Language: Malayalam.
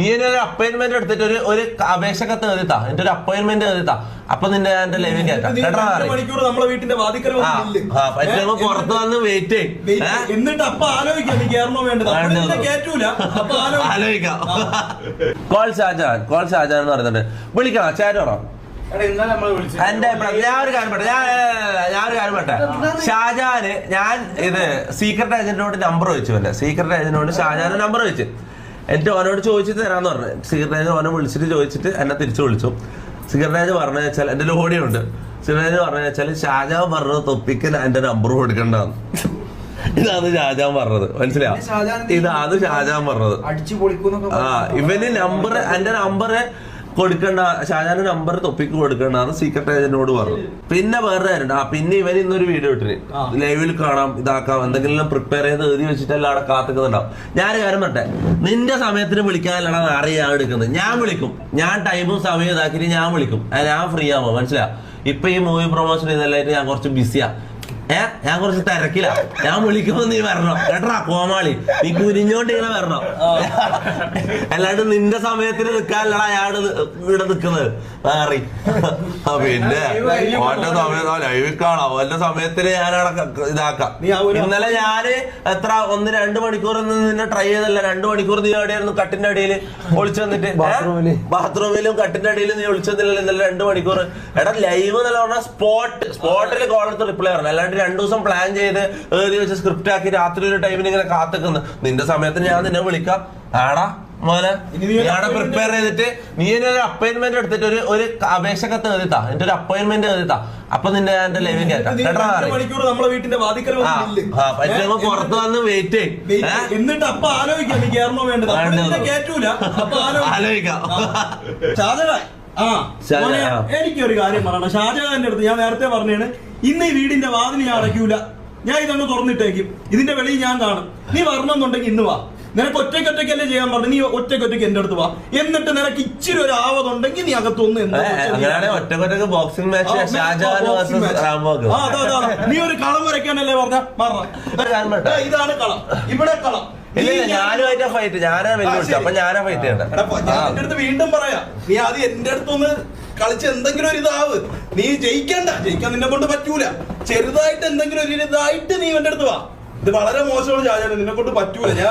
നീ എന്നെ ഒരു അപ്പോയിന്റ്മെന്റ് എടുത്തിട്ട് ഒരു ഒരു അപേക്ഷ കത്ത് എഴുതിത്താ. എന്റെ ഒരു അപ്പോയിന്റ്മെന്റ് എഴുതിത്താ. അപ്പൊ നിന്റെ എന്റെ ലൈവിൽ കേട്ടാ മണിക്കൂർ നമ്മളെ വീട്ടിന്റെ വാതിക്കൽ പുറത്ത് വന്ന് വെയിറ്റ്. എന്നിട്ട് അപ്പൊ ആലോചിക്കാം നീ വേണ്ടത്? ആലോചിക്കാം. കോൾ ഷാജാൻ കോൾ ഷാജാൻ എന്ന് പറയുന്നുണ്ട് വിളിക്കണം? വിളിച്ചു. എന്റെ ഞാൻ ഒരു കാര്യം പെട്ടെ ഞാൻ ഞാൻ ഒരു കാര്യം പെട്ടെ ഷാജാന് ഞാൻ ഇത് സീക്രട്ട് ഏജന്റിനോട് നമ്പർ വെച്ചു അല്ലെ സീക്രട്ട് ഏജന്റിനോട് ഷാജാന് നമ്പർ ചോദിച്ചു. എന്നിട്ട് ഓനോട് ചോദിച്ചിട്ട് തരാന്ന് പറഞ്ഞു. ഏജന്റ് ഓനെ വിളിച്ചിട്ട് ചോദിച്ചിട്ട് എന്നെ തിരിച്ചു വിളിച്ചു. ഏജന്റ് പറഞ്ഞു വെച്ചാൽ എന്റെ ലോഡിയുണ്ട് ഉണ്ട്. ഏജന്റ് പറഞ്ഞു വെച്ചാൽ ഷാജാൻ പറഞ്ഞത് തൊപ്പിക്ക് എന്റെ നമ്പർ കൊടുക്കണ്ടെന്ന്. ഇതാണ് ഷാജാൻ പറഞ്ഞത്. മനസ്സിലായോ? ഇതാണ് ഷാജാൻ പറഞ്ഞത്. ആ ഇവന് നമ്പർ എന്റെ നമ്പർ കൊടുക്കണ്ട ഷാജാന്റെ നമ്പർ തൊപ്പിക്ക് കൊടുക്കണ്ടെന്ന് സീക്രട്ട് ഏജന്റിനോട് പറഞ്ഞു. പിന്നെ വേറെ ആ പിന്നെ ഇവൻ ഇന്നൊരു വീഡിയോ ഇട്ടിന്. ലൈവിൽ കാണാം ഇതാക്കാം എന്തെങ്കിലും പ്രിപ്പയർ ചെയ്ത് എഴുതി വെച്ചിട്ടല്ല അവിടെ കാത്തുക്കുന്നുണ്ടാവും. ഞാൻ കാര്യം പറട്ടെ നിന്റെ സമയത്തിന് വിളിക്കാനല്ലടാ അറിയാൻ എടുക്കുന്നത്. ഞാൻ വിളിക്കും. ഞാൻ ടൈമും സമയം ഇതാക്കിയിട്ട് ഞാൻ വിളിക്കും. ഞാൻ ഫ്രീ ആവുമ്പോ. മനസ്സിലാ ഇപ്പൊ ഈ മൂവി പ്രൊമോഷൻ ഇതെല്ലാം ഞാൻ കുറച്ച് ബിസിയാ ഏ? ഞാൻ കുറച്ച് തിരക്കില്ല ഞാൻ വിളിക്കുമ്പോ നീ വരണം. കേട്ടാ കോമാളി നീ കുരിഞ്ഞോണ്ട് ഇങ്ങനെ വരണം. അല്ലാണ്ട് നിന്റെ സമയത്തിന് നിൽക്കാനല്ലടാ ഞാൻ ഇവിടെ നിക്കുന്നത്. മാറി. പിന്നെ ഓന്റെ സമയത്ത് ലൈവിൽ കാണാം. ഓന്റെ സമയത്തിന് ഞാൻ അവിടെ ഇതാക്കാം. ഇന്നലെ ഞാൻ എത്ര ഒന്ന് രണ്ട് മണിക്കൂർ നിന്ന് ട്രൈ ചെയ്തല്ല രണ്ട് മണിക്കൂർ നീ എവിടെയായിരുന്നു? കട്ടിന്റെ അടിയിൽ ഒളിച്ചു വന്നിട്ട്. ബാത്റൂമിൽ. ബാത്റൂമിലും കട്ടിന്റെ അടിയിൽ നീ ഒളിച്ചു വന്നില്ലല്ലോ ഇന്നലെ രണ്ട് മണിക്കൂർ. എടാ ലൈവ് എന്നല്ല പറഞ്ഞാൽ സ്പോട്ട് സ്പോട്ടിൽ കോളത്ത് റിപ്ലൈ പറഞ്ഞു അല്ലാണ്ട് രണ്ടു ദിവസം പ്ലാൻ ചെയ്ത് ഏറി വെച്ച് സ്ക്രിപ്റ്റ് ആക്കി രാത്രി ഒരു ടൈമിന് ഇങ്ങനെ കാത്തുക്കുന്നു. നിന്റെ സമയത്തിന് ഞാൻ നിന്നെ വിളിക്കാം. ആടാ മോനെ ഞാടെ പ്രിപ്പയർ ചെയ്തിട്ട് നീ എന്നെ ഒരു അപ്പോയിന്റ്മെന്റ് എടുത്തിട്ട് ഒരു ഒരു അപേക്ഷ കത്ത് എഴുതിത്താ എന്റെ ഒരു അപ്പോയിന്റ്മെന്റ് എഴുതിത്താ അപ്പൊ നിന്റെ എന്റെ ലൈവിൽ കയറ്റാം പറ്റുമ്പോ പുറത്ത് വന്ന് വെയിറ്റ് എന്നിട്ട് അപ്പൊ ആലോചിക്കാം നീ വേണ്ടത്. ആലോചിക്കാം. ഷാജഹാൻ. എനിക്കൊരു കാര്യം പറയണം. ഷാജഹാന്റെ അടുത്ത് ഞാൻ നേരത്തെ പറഞ്ഞാണ്. ഇന്ന് ഈ വീടിന്റെ വാതിൽ ഞാൻ അടയ്ക്കൂല. ഞാൻ ഇതങ്ങ് തുറന്നിട്ടേക്കും. ഇതിന്റെ വെളിയിൽ ഞാൻ കാണും. നീ വരണമെന്നുണ്ടെങ്കിൽ ഇന്ന് വാ. നിനക്ക് ഒറ്റയ്ക്ക് ഒറ്റയ്ക്കല്ലേ ചെയ്യാൻ പറഞ്ഞു നീ ഒറ്റയ്ക്ക് ഒറ്റയ്ക്ക് എന്റെ അടുത്ത് വാ. എന്നിട്ട് നിനക്ക് ഇച്ചിരി ഒരു ആവതുണ്ടെങ്കിൽ നീ അകത്തൊന്ന് അങ്ങനെയാണെങ്കിൽ ബോക്സിംഗ് മാച്ച്. നീ ഒരു കളം വരയ്ക്കാനല്ലേ പറഞ്ഞ? ഇതാണ് കളം. ഇവിടെ കളം. ഇല്ല നീ ഫൈറ്റ് ഞാനാ വെല്ലുവിളിച്ചു. അപ്പൊ ഞാനാ ഫൈറ്റ് ചെയ്യണ്ട? നിന്റെ അടുത്ത് വീണ്ടും പറയാം. നീ ആദ്യം എന്റെ അടുത്തൊന്ന് കളിച്ച് എന്തെങ്കിലും ഒരു ഇതാവ്. നീ ജയിക്കണ്ട. ജയിക്കാൻ നിന്നെ കൊണ്ട് പറ്റൂല. ചെറുതായിട്ട് എന്തെങ്കിലും ഒരു ഇതായിട്ട് നീ എന്റെ അടുത്ത് വാ. ഇത് വളരെ മോശമാണ് ചാചാണ് നിന്നെ കൊണ്ട് പറ്റൂല. ഞാൻ